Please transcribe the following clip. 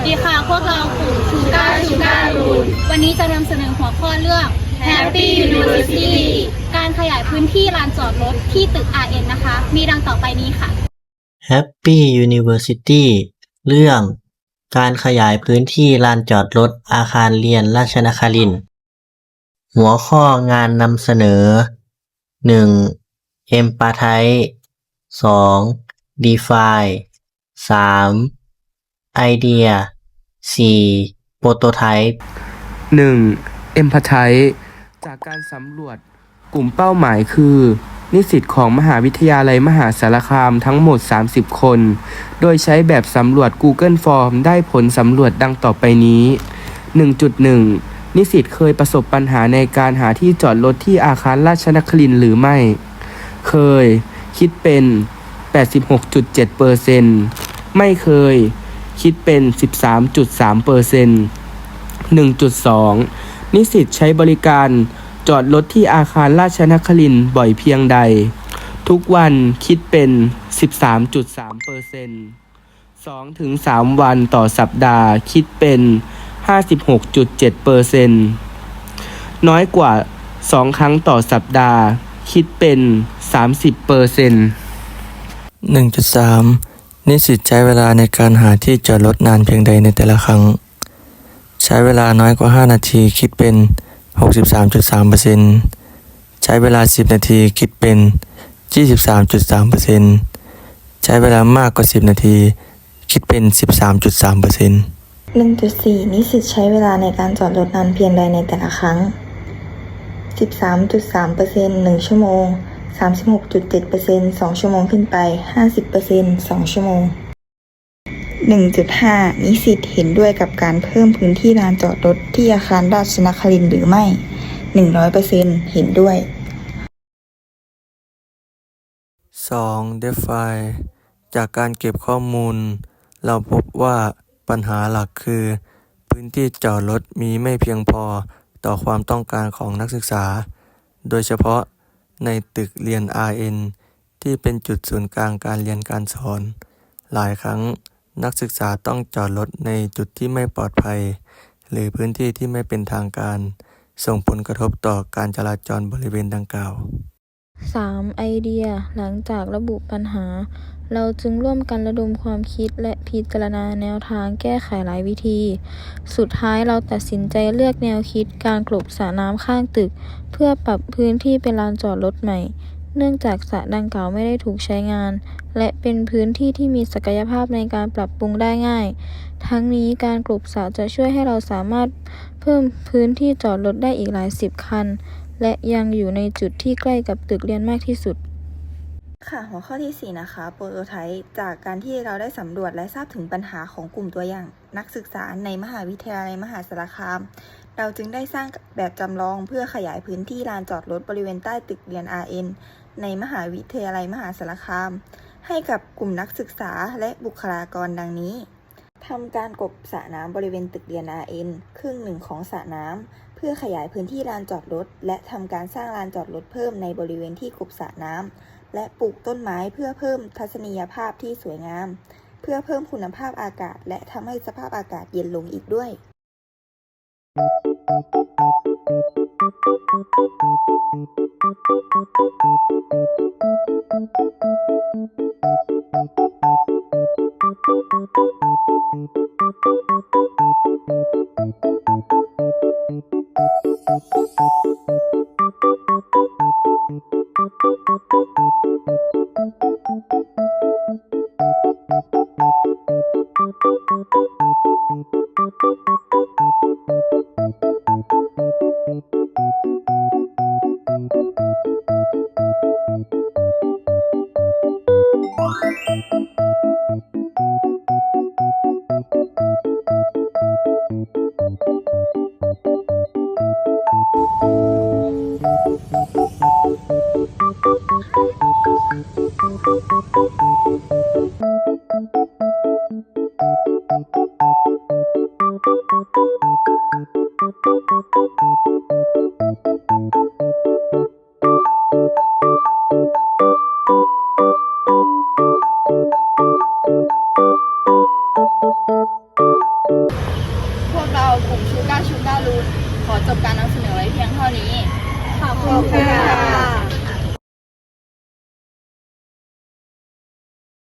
สดีค่ะ พวกเรากลุ่มชูการชูการรูนวันนี้จะนำเสนอหัวข้อเรื่อง Happy University การขยายพื้นที่ลานจอดรถที่ตึก RN นะคะ มีดังต่อไปนี้ค่ะ Happy University เรื่อง การขยายพื้นที่ลานจอดรถอาคารเรียนราชนคริน หัวข้องานนำเสนอ 1. e m p a t i z e 2. Define 3. Idea 4. Prototype 1. e m p a t i z e จากการสำรวจกลุ่มเป้าหมายคือ นิสิตของมหาวิทยาลัยมหาสารคามทั้งหมด 30 คน โดยใช้แบบสำรวจ Google Form ได้ผลสำรวจดังต่อไปนี้ 1.1 นิสิตเคยประสบปัญหาในการหาที่จอดรถที่อาคารราชนครินหรือไม่ เคย คิดเป็น 86.7%ไม่เคย คิดเป็น 13.3% 1.2 นิสิตใช้บริการจอดรถที่อาคารราชนครินบ่อยเพียงใด ทุกวันคิดเป็น 13.3เปอร์เซ็นต์2ถึง3วันต่อสัปดาห์คิดเป็น 56.7เปอร์เซ็นต์น้อยกว่า 2 ครั้งต่อสัปดาห์ คิดเป็น 30เปอร์เซ็นต์1.3 นิสิตใช้เวลาในการหาที่จอดรถนานเพียงใดในแต่ละครั้ง ใช้เวลาน้อยกว่า 5 นาทีคิดเป็น 63.3%ใช้เวลา 10 นาทีคิดเป็น 23.3%ใช้เวลามากกว่า 10 นาทีคิดเป็น 13.3% 1.4 นิสิตใช้เวลาในการจอดรถนานเพียงใดในแต่ละครั้ง 13.3% 1 ชั่วโมง 36.7% 2 ชั่วโมงขึ้นไป 50% 2 ชั่วโมง 1.5 นิสิตเห็นด้วยกับการเพิ่มพื้นที่ลานจอดรถที่อาคารราชนครินหรือไม่ 100%เห็นด้วย 2. Define จากการเก็บข้อมูล เราพบว่าปัญหาหลักคือ พื้นที่จอดรถมีไม่เพียงพอต่อความต้องการของนักศึกษา โดยเฉพาะ ในตึกเรียน RN ที่เป็นจุดศูนย์กลางการเรียนการสอน หลายครั้งนักศึกษาต้องจอดรถในจุดที่ไม่ปลอดภัย หรือพื้นที่ที่ไม่เป็นทางการ ส่งผลกระทบต่อการจราจรบริเวณดังกล่าว 3. ไอเดีย หลังจากระบุปัญหา เราจึงร่วมกันระดมความคิดและพิจารณาแนวทางแก้ไขหลายวิธี สุดท้ายเราตัดสินใจเลือกแนวคิดการกลบสระน้ำข้างตึก เพื่อปรับพื้นที่เป็นลานจอดรถใหม่ เนื่องจากสระดังกล่าวไม่ได้ถูกใช้งาน และเป็นพื้นที่ที่มีศักยภาพในการปรับปรุงได้ง่าย ทั้งนี้การกลบสระจะช่วยให้เราสามารถเพิ่มพื้นที่จอดรถได้อีกหลายสิบคัน และยังอยู่ในจุดที่ใกล้กับตึกเรียนมากที่สุด ค่ะหัวข้อที่ 4 นะคะ โปรโตไทป์จากการที่เราได้สำรวจและทราบถึงปัญหาของกลุ่มตัวอย่าง นักศึกษาในมหาวิทยาลัยมหาสารคาม เราจึงได้สร้างแบบจำลองเพื่อขยายพื้นที่ลานจอดรถบริเวณใต้ตึกเรียน RN ในมหาวิทยาลัยมหาสารคาม ให้กับกลุ่มนักศึกษาและบุคลากรดังนี้ทำการกบสระน้ำบริเวณตึกเรียน RN ครึ่งหนึ่งของสระน้ำ พื่อขยายพื้นที่ลานจอดรถ และทำการสร้างลานจอดรถเพิ่มในบริเวณที่กบสระน้ำและปลูกต้นไม้เพื่อเพิ่มทัศนียภาพที่สวยงาม เพื่อเพิ่มคุณภาพอากาศ และทำให้สภาพอากาศเย็นลงอีกด้วย1 Thank you. ชูก้าชูก้ารูนขอจบการนำเสนอไว้เพียงเท่านี้ ขอบคุณค่ะ